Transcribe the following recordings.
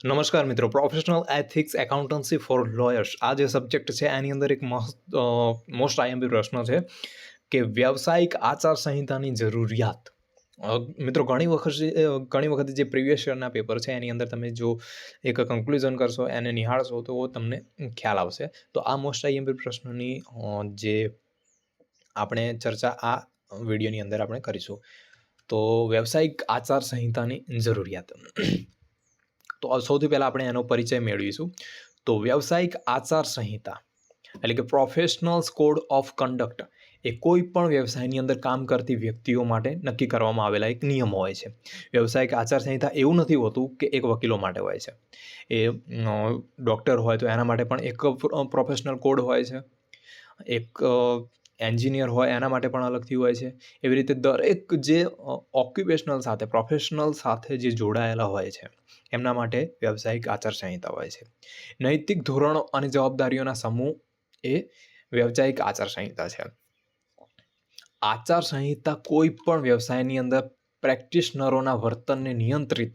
નમસ્કાર મિત્રો. Professional ethics accountancy for lawyers આ જે સબ્જેક્ટ છે, એની અંદર એક મોસ્ટ આઈએમપી પ્રશ્ન છે કે વ્યવસાયિક આચાર સંહિતાની જરૂરિયાત. મિત્રો, ઘણી વખત ઘણી વખત જે પ્રીવિયસ યરના પેપર છે, એની અંદર તમે જો એક કન્ક્લુઝન કરશો, એને નિહાળશો, તો તમને ખ્યાલ આવશે. તો આ મોસ્ટ આઈએમપી પ્રશ્નની જે આપણે ચર્ચા આ વિડીયોની અંદર આપણે કરીશું. તો વ્યવસાયિક આચાર સંહિતાની જરૂરિયાત. તો સૌથી પહેલાં આપણે એનો પરિચય મેળવીશું. તો વ્યવસાયિક આચાર સંહિતા, એટલે કે પ્રોફેશનલ્સ કોડ ઓફ કન્ડક્ટ એ કોઈ પણ વ્યવસાયની અંદર કામ કરતી વ્યક્તિઓ માટે નક્કી કરવામાં આવેલા એક નિયમ હોય છે. વ્યવસાયિક આચાર સંહિતા એવું નથી હોતું કે એક વકીલો માટે હોય છે. એ ડૉક્ટર હોય તો એના માટે પણ એક પ્રોફેશનલ કોડ હોય છે. એક એન્જિનિયર હોય, એના માટે પણ અલગથી હોય છે. એવી રીતે દરેક જે ઓક્યુપેશનલ સાથે પ્રોફેશનલ સાથે જે જોડાયેલા હોય છે, એમના માટે વ્યવસાયિક આચાર સંહિતા હોય છે. નૈતિક ધોરણો અને જવાબદારીઓના સમૂહ એ વ્યવસાયિક આચારસંહિતા છે. આચાર સંહિતા કોઈ પણ વ્યવસાયની અંદર પ્રેક્ટિશનરોના વર્તનને નિયંત્રિત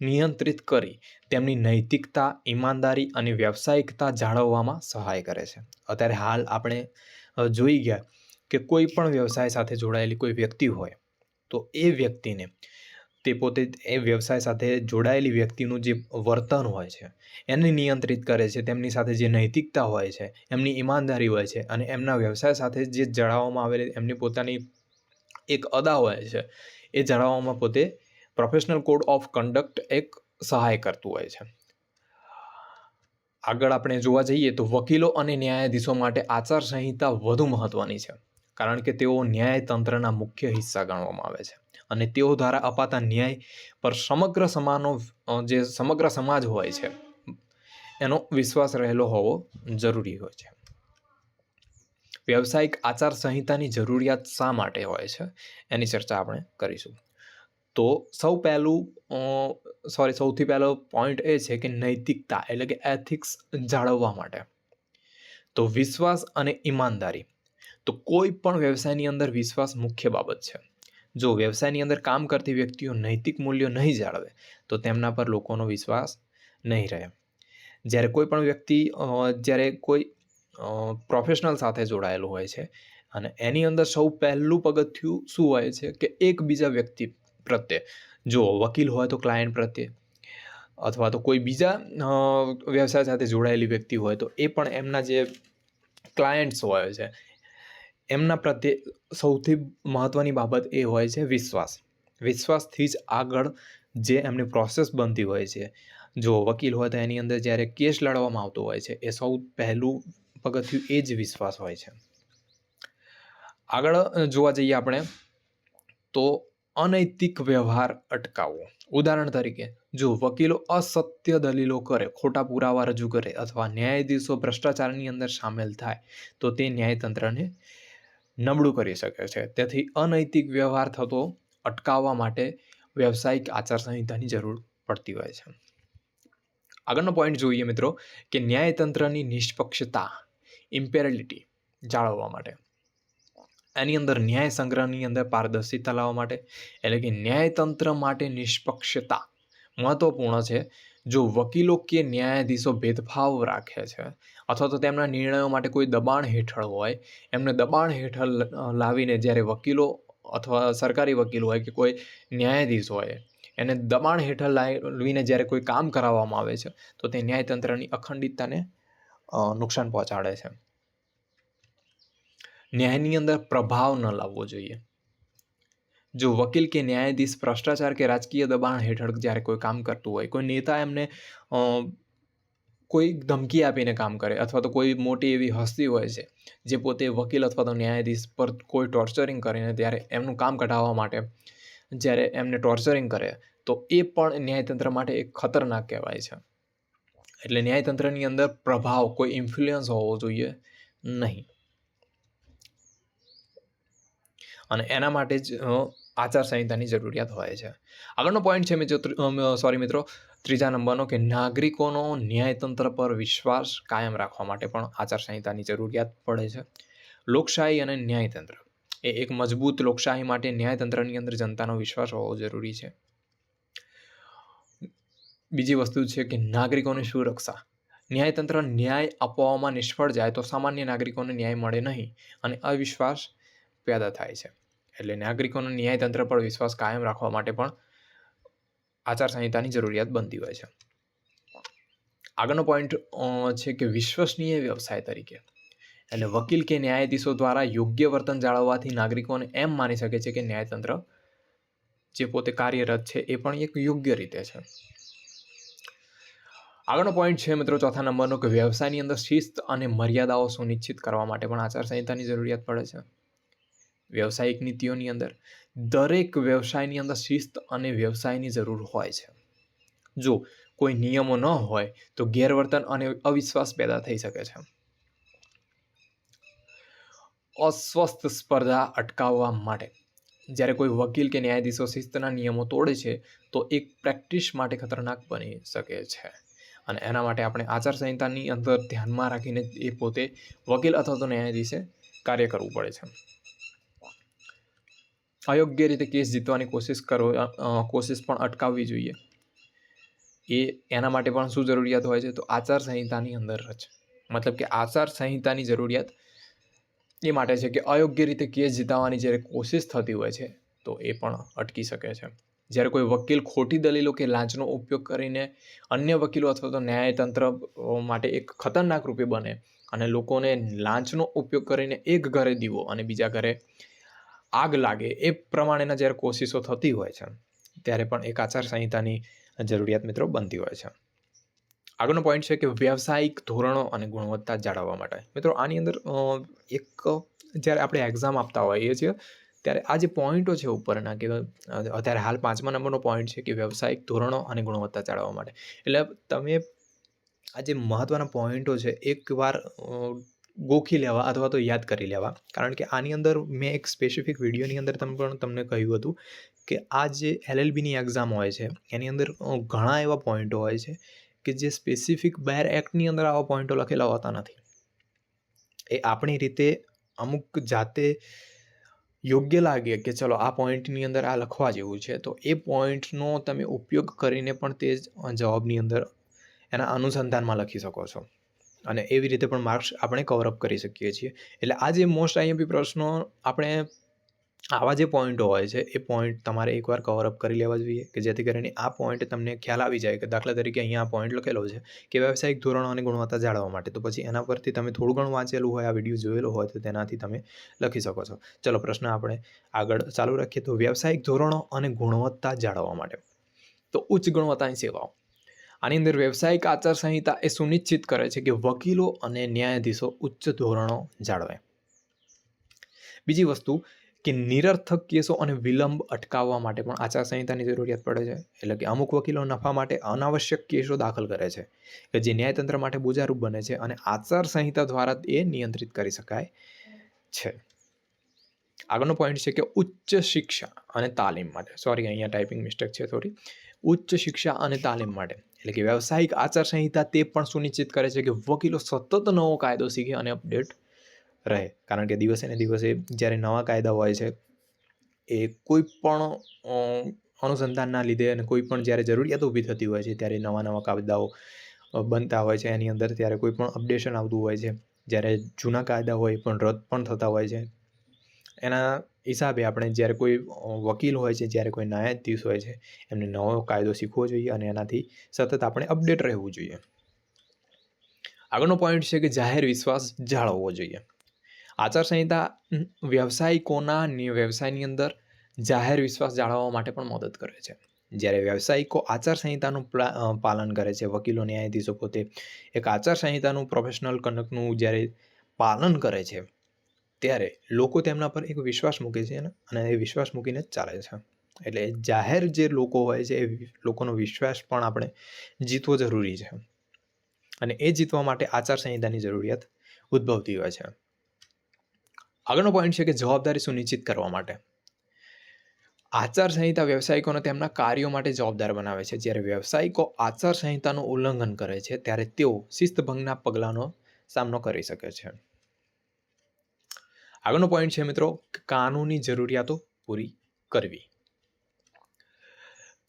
નિયંત્રિત કરી તેમની નૈતિકતા, ઈમાનદારી અને વ્યાવસાયિકતા જાળવવામાં સહાય કરે છે. અત્યારે હાલ આપણે જોઈ ગયા કે કોઈ પણ વ્યવસાય સાથે જોડાયેલી કોઈ વ્યક્તિ હોય, તો એ વ્યક્તિને, તે પોતે એ વ્યવસાય સાથે જોડાયેલી વ્યક્તિનું જે વર્તન હોય છે, એને નિયંત્રિત કરે છે, તેમની સાથે જે નૈતિકતા હોય છે, એમની ઈમાનદારી હોય છે અને એમના વ્યવસાય સાથે જે જણાવવામાં આવેલી, એમની પોતાની એક અદા હોય છે, એ જણાવવામાં પોતે પ્રોફેશનલ કોડ ઓફ કન્ડક્ટ એક સહાય કરતું હોય છે. આગળ આપણે જોવા જઈએ તો વકીલો અને ન્યાયાધીશો માટે આચાર સંહિતા વધુ મહત્ત્વની છે, કારણ કે તેઓ ન્યાયતંત્રના મુખ્ય હિસ્સા ગણવામાં આવે છે અને તેઓ દ્વારા અપાતા ન્યાય પર સમગ્ર સમાનો જે સમગ્ર સમાજ હોય છે, એનો વિશ્વાસ રહેલો હોવો જરૂરી હોય છે. વ્યવસાયિક આચાર સંહિતાની જરૂરિયાત શા માટે હોય છે, એની ચર્ચા આપણે કરીશું. તો સૌ પહેલું સોરી સૌથી પહેલો પોઈન્ટ એ છે કે નૈતિકતા એટલે કે એથિક્સ જાળવવા માટે. તો વિશ્વાસ અને ઈમાનદારી. તો કોઈ પણ વ્યવસાયની અંદર વિશ્વાસ મુખ્ય બાબત છે. જો વ્યવસાયની અંદર કામ કરતી વ્યક્તિઓ નૈતિક મૂલ્યો નહીં જાળવે, તો તેમના પર લોકોનો વિશ્વાસ નહીં રહે. જ્યારે કોઈ પણ વ્યક્તિ જ્યારે કોઈ પ્રોફેશનલ સાથે જોડાયેલું હોય છે અને એની અંદર સૌ પહેલું પગથિયું શું હોય છે કે એકબીજા વ્યક્તિ પ્રત્યે. જો વકીલ હોય તો ક્લાયન્ટ પ્રત્યે. અથવા તો કોઈ બીજા વ્યવસાય સાથે જોડાયેલી વ્યક્તિ હોય તો એ પણ એમના જે ક્લાયન્ટ્સ હોય છે, એમના પ્રત્યે સૌથી મહત્ત્વની બાબત એ હોય છે વિશ્વાસ. વિશ્વાસથી જ આગળ જે એમની પ્રોસેસ બનતી હોય છે. જો વકીલ હોય તો એની અંદર જ્યારે કેસ લડવામાં આવતો હોય છે, એ સૌ પહેલું પગથિયું એ જ વિશ્વાસ હોય છે. આગળ જોવા જઈએ આપણે, તો અનૈતિક વ્યવહાર અટકાવવો ઉદાહરણ તરીકે, જો વકીલો અસત્ય દલીલો કરે, ખોટા પુરાવા રજૂ કરે અથવા ન્યાયાધીશો ભ્રષ્ટાચારની અંદર સામેલ થાય, તો તે ન્યાયતંત્રને નબળું કરી શકે છે. તેથી અનૈતિક વ્યવહાર થતો અટકાવવા માટે વ્યવસાયિક આચાર સંહિતાની જરૂર પડતી હોય છે. આગળનો પોઈન્ટ જોઈએ મિત્રો, કે ન્યાયતંત્રની નિષ્પક્ષતા ઇમ્પેરલિટી જાળવવા માટે. એની અંદર ન્યાય સંગ્રહની અંદર પારદર્શિતા લાવવા માટે, એટલે કે ન્યાયતંત્ર માટે નિષ્પક્ષતા મહત્વપૂર્ણ છે. જો વકીલો કે ન્યાયાધીશો ભેદભાવ રાખે છે, અથવા તો તેમના નિર્ણયો માટે કોઈ દબાણ હેઠળ હોય, એમને દબાણ હેઠળ લાવીને જ્યારે વકીલો અથવા સરકારી વકીલ હોય કે કોઈ ન્યાયાધીશ હોય, એને દબાણ હેઠળ લાવીને જ્યારે કોઈ કામ કરાવવામાં આવે છે, તો તે ન્યાયતંત્રની અખંડિતતાને નુકસાન પહોંચાડે છે. ન્યાયની અંદર પ્રભાવ ન લાવવો જોઈએ જો વકીલ કે ન્યાયાધીશ ભ્રષ્ટાચાર કે રાજકીય દબાણ હેઠળ જ્યારે કોઈ કામ કરતું હોય કોઈ નેતા એમને કોઈ ધમકી આપીને કામ કરે અથવા તો કોઈ મોટી એવી હસ્તી હોય છે જે પોતે વકીલ અથવા તો ન્યાયાધીશ પર કોઈ ટોર્ચરિંગ કરીને ત્યારે એમનું કામ કઢાવવા માટે જ્યારે એમને ટોર્ચરિંગ કરે તો એ પણ ન્યાયતંત્ર માટે એક ખતરનાક કહેવાય છે એટલે ન્યાયતંત્રની અંદર પ્રભાવ કોઈ ઇન્ફ્લુઅન્સ હોવો જોઈએ નહીં અને એના માટે જ આચારસંહિતાની આચાર સંહિતાની જરૂરિયાત હોય છે. આગળનો પોઈન્ટ છે મિત્રો સોરી મિત્રો, ત્રીજા નંબરનો કે નાગરિકોનો ન્યાયતંત્ર પર વિશ્વાસ કાયમ રાખવા માટે પણ આચાર સંહિતાની જરૂરિયાત પડે છે. લોકશાહી અને ન્યાયતંત્ર. એ એક મજબૂત લોકશાહી માટે ન્યાયતંત્રની અંદર જનતાનો વિશ્વાસ હોવો જરૂરી છે. બીજી વસ્તુ છે કે નાગરિકોની સુરક્ષા. ન્યાયતંત્ર ન્યાય આપવામાં નિષ્ફળ જાય તો સામાન્ય નાગરિકોને ન્યાય મળે નહીં અને અવિશ્વાસ પેદા થાય છે. એટલે નાગરિકોનો ન્યાયતંત્ર પર વિશ્વાસ કાયમ રાખવા માટે પણ આચારસંહિતાની જરૂરિયાત બનતી હોય છે. આગળનો પોઈન્ટ છે કે વિશ્વસનીય વ્યવસાય તરીકે. એટલે વકીલ કે ન્યાયાધીશો દ્વારા યોગ્ય વર્તન જાળવવાથી નાગરિકોને એમ માની શકે છે કે ન્યાયતંત્ર જે પોતે કાર્યરત છે એ પણ એક યોગ્ય રીતે છે. આગળનો પોઈન્ટ છે મિત્રો ચોથા નંબરનો કે વ્યવસાયની અંદર શિસ્ત અને મર્યાદાઓ સુનિશ્ચિત કરવા માટે પણ આચારસંહિતાની જરૂરિયાત પડે છે. વ્યવસાયિક નીતિઓની અંદર દરેક વ્યવસાયની અંદર શિસ્ત અને વ્યવસાયની જરૂર હોય છે. જો કોઈ નિયમો ન હોય, તો ગેરવર્તન અને અવિશ્વાસ પેદા થઈ શકે છે. અસ્વસ્થ સ્પર્ધા અટકાવવા માટે. જ્યારે કોઈ વકીલ કે ન્યાયાધીશો શિસ્તના નિયમો તોડે છે, તો એક પ્રેક્ટિસ માટે ખતરનાક બની શકે છે. અને એના માટે આપણે આચારસંહિતાની અંદર ધ્યાનમાં રાખીને એ પોતે વકીલ અથવા તો ન્યાયાધીશે કાર્ય કરવું પડે છે. અયોગ્ય રીતે કેસ જીતવાની કોશિશ કરો કોશિશ પણ અટકાવવી જોઈએ. એ એના માટે પણ શું જરૂરિયાત હોય છે? તો આચારસંહિતાની અંદર જ. મતલબ કે આચારસંહિતાની જરૂરિયાત એ માટે છે કે અયોગ્ય રીતે કેસ જીતાવાની જ્યારે કોશિશ થતી હોય છે, તો એ પણ અટકી શકે છે. જ્યારે કોઈ વકીલ ખોટી દલીલો કે લાંચનો ઉપયોગ કરીને અન્ય વકીલો અથવા તો ન્યાયતંત્ર માટે એક ખતરનાક રૂપે બને અને લોકોને લાંચનો ઉપયોગ કરીને એક ઘરે દીવો અને બીજા ઘરે આગ લાગે એ પ્રમાણેના જ્યારે કોશિશો થતી હોય છે, ત્યારે પણ એક આચારસંહિતાની જરૂરિયાત મિત્રો બનતી હોય છે. આગળનો પોઈન્ટ છે કે વ્યવસાયિક ધોરણો અને ગુણવત્તા જાળવવા માટે. મિત્રો, આની અંદર એક જ્યારે આપણે એક્ઝામ આપતા હોઈએ છીએ, ત્યારે આ જે પોઈન્ટો છે ઉપરના કે અત્યારે હાલ પાંચમા નંબરનો પોઈન્ટ છે કે વ્યવસાયિક ધોરણો અને ગુણવત્તા જાળવવા માટે. એટલે તમે આ જે મહત્ત્વના પોઈન્ટો છે, એકવાર ગોખી લેવા અથવા તો યાદ કરી લેવા. કારણ કે આની અંદર મેં એક સ્પેસિફિક વિડીયોની અંદર તમે પણ તમને કહ્યું હતું કે આ જે એલએલબીની એક્ઝામ હોય છે, એની અંદર ઘણા એવા પોઈન્ટો હોય છે કે જે સ્પેસિફિક બેર એક્ટની અંદર આવા પોઈન્ટો લખેલા હોતા નથી. એ આપણી રીતે અમુક જાતે યોગ્ય લાગે કે ચલો આ પોઈન્ટની અંદર આ લખવા જેવું છે, તો એ પોઈન્ટનો તમે ઉપયોગ કરીને પણ તે જવાબની અંદર એના અનુસંધાનમાં લખી શકો છો. અને એવી રીતે પણ માર્ક્સ આપણે કવરઅપ કરી શકીએ છીએ. એટલે આ જે મોસ્ટ આઈએમપી પ્રશ્નો આપણે આવા જે પોઈન્ટો હોય છે, એ પોઈન્ટ તમારે એકવાર કવરઅપ કરી લેવા જોઈએ કે જેથી કરીને આ પોઈન્ટ તમને ખ્યાલ આવી જાય કે દાખલા તરીકે અહીંયા આ પોઈન્ટ લખેલો છે કે વ્યવસાયિક ધોરણો અને ગુણવત્તા જાળવવા માટે. તો પછી એના પરથી તમે થોડું ઘણું વાંચેલું હોય, આ વીડિયો જોયેલો હોય, તો તેનાથી તમે લખી શકો છો. ચલો પ્રશ્ન આપણે આગળ ચાલુ રાખીએ તો વ્યવસાયિક ધોરણો અને ગુણવત્તા જાળવવા માટે. તો ઉચ્ચ ગુણવત્તાની સેવાઓ. આની અંદર વ્યવસાયિક આચારસંહિતા એ સુનિશ્ચિત કરે છે કે વકીલો અને ન્યાયાધીશો ઉચ્ચ ધોરણો જાળવે. બીજી વસ્તુ કે નિરર્થક કેસો અને વિલંબ અટકાવવા માટે પણ આચારસંહિતાની જરૂરિયાત પડે છે. એટલે કે અમુક વકીલો નફા માટે અનાવશ્યક કેસો દાખલ કરે છે કે જે ન્યાયતંત્ર માટે બોજારૂપ બને છે અને આચારસંહિતા દ્વારા એ નિયંત્રિત કરી શકાય છે. આગળનો પોઈન્ટ છે કે ઉચ્ચ શિક્ષા અને તાલીમ માટે. સોરી અહીંયા ટાઈપિંગ મિસ્ટેક છે થોડી ઉચ્ચ શિક્ષા અને તાલીમ માટે. એટલે કે વ્યવસાયિક આચારસંહિતા તે પણ સુનિશ્ચિત કરે છે કે વકીલો સતત નવો કાયદો શીખે અને અપડેટ રહે. કારણ કે દિવસે ને દિવસે જ્યારે નવા કાયદા હોય છે, એ કોઈ પણ અનુસંધાનના લીધે અને કોઈ પણ જ્યારે જરૂરિયાત ઊભી થતી હોય છે, ત્યારે નવા નવા કાયદાઓ બનતા હોય છે. એની અંદર ત્યારે કોઈ પણ અપડેશન આવતું હોય છે. જ્યારે જૂના કાયદા હોય પણ રદ પણ થતા હોય છે. એના હિસાબે આપણે જ્યારે કોઈ વકીલ હોય છે, જ્યારે કોઈ ન્યાયાધીશ હોય છે, એમને નવો કાયદો શીખવો જોઈએ અને એનાથી સતત આપણે અપડેટ રહેવું જોઈએ. આગળનો પોઈન્ટ છે કે જાહેર વિશ્વાસ જાળવવો જોઈએ. આચારસંહિતા વ્યવસાયિકોના વ્યવસાયની અંદર જાહેર વિશ્વાસ જાળવવા માટે પણ મદદ કરે છે. જ્યારે વ્યવસાયિકો આચારસંહિતાનું પાલન કરે છે, વકીલો, ન્યાયાધીશો પોતે એક આચારસંહિતાનું પ્રોફેશનલ કન્ડક્ટનું જ્યારે પાલન કરે છે ત્યારે લોકો તેમના પર એક વિશ્વાસ મૂકે છે અને એ વિશ્વાસ મૂકીને જ ચાલે છે. એટલે જાહેર જે લોકો હોય છે, એ લોકોનો વિશ્વાસ પણ આપણે જીતવો જરૂરી છે. અને એ જીતવા માટે આચારસંહિતાની જરૂરિયાત ઉદ્ભવતી હોય છે. આગળનો પોઈન્ટ છે કે જવાબદારી સુનિશ્ચિત કરવા માટે. આચારસંહિતા વ્યવસાયિકોને તેમના કાર્યો માટે જવાબદાર બનાવે છે. જ્યારે વ્યવસાયિકો આચારસંહિતાનું ઉલ્લંઘન કરે છે, ત્યારે તેઓ શિસ્તભંગના પગલાંનો સામનો કરી શકે છે. આગળનો પોઈન્ટ છે મિત્રો, કાનૂની જરૂરિયાતો પૂરી કરવી.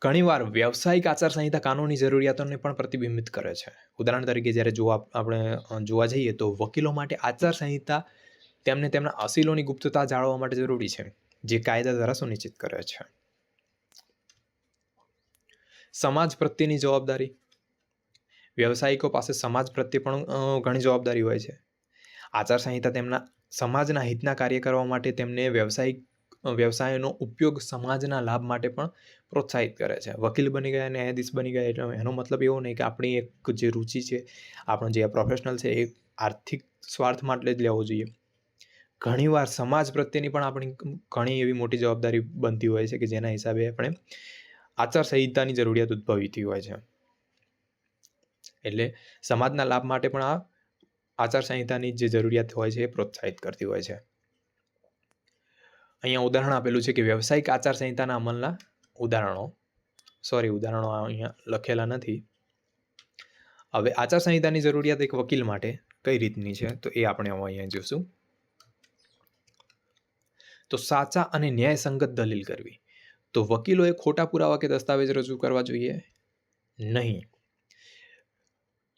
ઘણીવાર વ્યવસાયિક આચારસંહિતા કાનૂની જરૂરિયાતોને પણ પ્રતિબિંબિત કરે છે. ઉદાહરણ તરીકે જ્યારે જોવા આપણે જોવા જઈએ તો વકીલો માટે આચારસંહિતા તેમને તેમના અસીલોની ગુપ્તતા જાળવવા માટે જરૂરી છે, જે કાયદા દ્વારા સુનિશ્ચિત કરે છે. સમાજ પ્રત્યેની જવાબદારી. વ્યવસાયિકો પાસે સમાજ પ્રત્યે પણ ઘણી જવાબદારી હોય છે. આચારસંહિતા તેમના સમાજના હિતના કાર્ય કરવા માટે તેમને વ્યવસાયિક વ્યવસાયનો ઉપયોગ સમાજના લાભ માટે પણ પ્રોત્સાહિત કરે છે. વકીલ બની ગયા, ન્યાયાધીશ બની ગયા, એટલે એનો મતલબ એવો નહીં કે આપણી એક જે રુચિ છે, આપણો જે પ્રોફેશનલ છે, એ આર્થિક સ્વાર્થ માટે જ લેવો જોઈએ. ઘણીવાર સમાજ પ્રત્યેની પણ આપણી ઘણી એવી મોટી જવાબદારી બનતી હોય છે કે જેના હિસાબે આપણે આચારસંહિતાની જરૂરિયાત ઉદ્ભવીતી હોય છે. એટલે સમાજના લાભ માટે પણ આ આચારસંહિતાની જે જરૂરિયાત હોય છે એ પ્રોત્સાહિત કરતી હોય છે. અહીંયા ઉદાહરણ આપેલું છે કે વ્યવસાયિક આચારસંહિતાના અમલના ઉદાહરણો. સોરી ઉદાહરણો અહીંયા લખેલા નથી. હવે આચારસંહિતાની જરૂરિયાત એક વકીલ માટે કઈ રીતની છે? તો એ આપણે અહીંયા જોઈશું તો સાચા અને ન્યાયસંગત દલીલ કરવી. તો વકીલોએ ખોટા પુરાવા કે દસ્તાવેજ રજૂ કરવા જોઈએ? નહીં.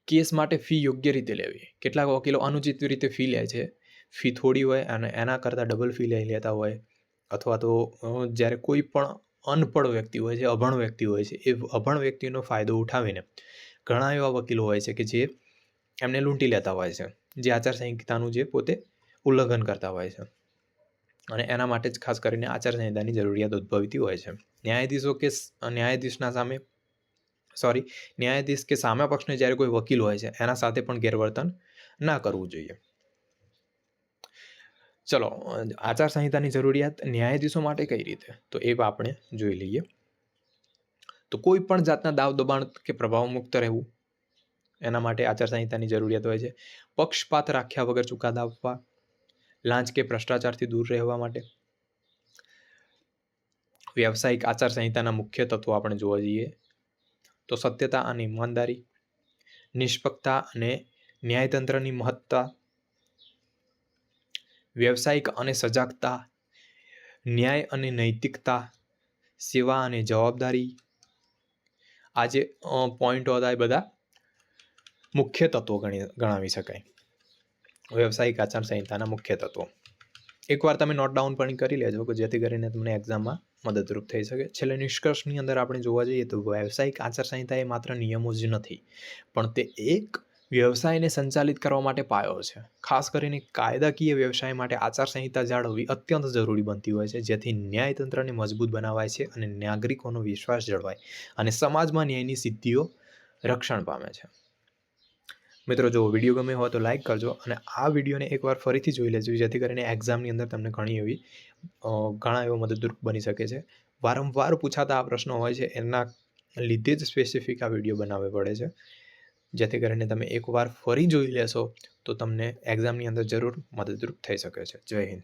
કેસ માટે ફી યોગ્ય રીતે લેવી. કેટલાક વકીલો અનુચિત રીતે ફી લે છે. ફી થોડી હોય અને એના કરતાં ડબલ ફી લઈ લેતા હોય અથવા તો જ્યારે કોઈ પણ અનપઢ વ્યક્તિ હોય છે, અભણ વ્યક્તિ હોય છે, એ અભણ વ્યક્તિનો ફાયદો ઉઠાવીને ઘણા એવા વકીલો હોય છે કે જે એમને લૂંટી લેતા હોય છે. જે આચારસંહિતાનું જે પોતે ઉલ્લંઘન કરતા હોય છે. અને એના માટે જ ખાસ કરીને આચારસંહિતાની જરૂરિયાત ઉદ્ભવતી હોય છે. ન્યાયાધીશો કે ન્યાયાધીશના સામે સોરી ન્યાયાધીશ કે સામે પક્ષને જ્યારે કોઈ વકીલ હોય છે, એના સાથે પણ ગેરવર્તન ના કરવું જોઈએ. ચલો, આચારસંહિતાની જરૂરિયાત ન્યાયાધીશો માટે કઈ રીતે? તો એ આપણે જોઈ લઈએ. તો કોઈ પણ જાતના દાવ દબાણ કે પ્રભાવ મુક્ત રહેવું, એના માટે આચારસંહિતાની જરૂરિયાત હોય છે. પક્ષપાત રાખ્યા વગર ચુકાદા આપવા લાંચ કે ભ્રષ્ટાચારથી દૂર રહેવા માટે. વ્યવસાયિક આચારસંહિતાના મુખ્ય તત્વો આપણે જોવા જઈએ. તો સત્યતા અને ઈમાનદારી, નિષ્પક્ષતા અને ન્યાયતંત્રની મહત્તા, વ્યવસાયિક અને સજાગતા, ન્યાય અને નૈતિકતા, સેવા અને જવાબદારી. આ જે પોઈન્ટો હતા એ બધા મુખ્ય તત્વો ગણી, ગણાવી શકાય. વ્યવસાયિક આચારસંહિતાના મુખ્ય તત્વો. એકવાર તમે નોટ ડાઉન પણ કરી લેજો કે જેથી કરીને તમને એક્ઝામમાં મદદરૂપ થઈ શકે. છેલ્લે નિષ્કર્ષની અંદર આપણે જોવા જઈએ તો વ્યવસાયિક આચારસંહિતા એ માત્ર નિયમો જ નથી, પણ તે એક વ્યવસાયને સંચાલિત કરવા માટે પાયો છે. ખાસ કરીને કાયદાકીય વ્યવસાય માટે આચારસંહિતા જાળવવી અત્યંત જરૂરી બનતી હોય છે, જેથી ન્યાયતંત્રને મજબૂત બનાવાય છે અને નાગરિકોનો વિશ્વાસ જળવાય અને સમાજમાં ન્યાયની સિદ્ધિઓ રક્ષણ પામે છે. મિત્રો, જો વીડિયો ગમે હોય તો લાઈક કરજો અને આ વિડીયોને એકવાર ફરીથી જોઈ લેજો, જેથી કરીને એક્ઝામની અંદર તમને ઘણી એવી ઘણા એવો મદદરૂપ બની શકે છે. વારંવાર પૂછાતા આ પ્રશ્નો હોય છે, એના લીધે જ સ્પેસિફિક આ વીડિયો બનાવવો પડે છે. જેથી કરીને તમે એકવાર ફરી જોઈ લેશો, તો તમને એક્ઝામની અંદર જરૂર મદદરૂપ થઈ શકે છે. જય હિન્દ.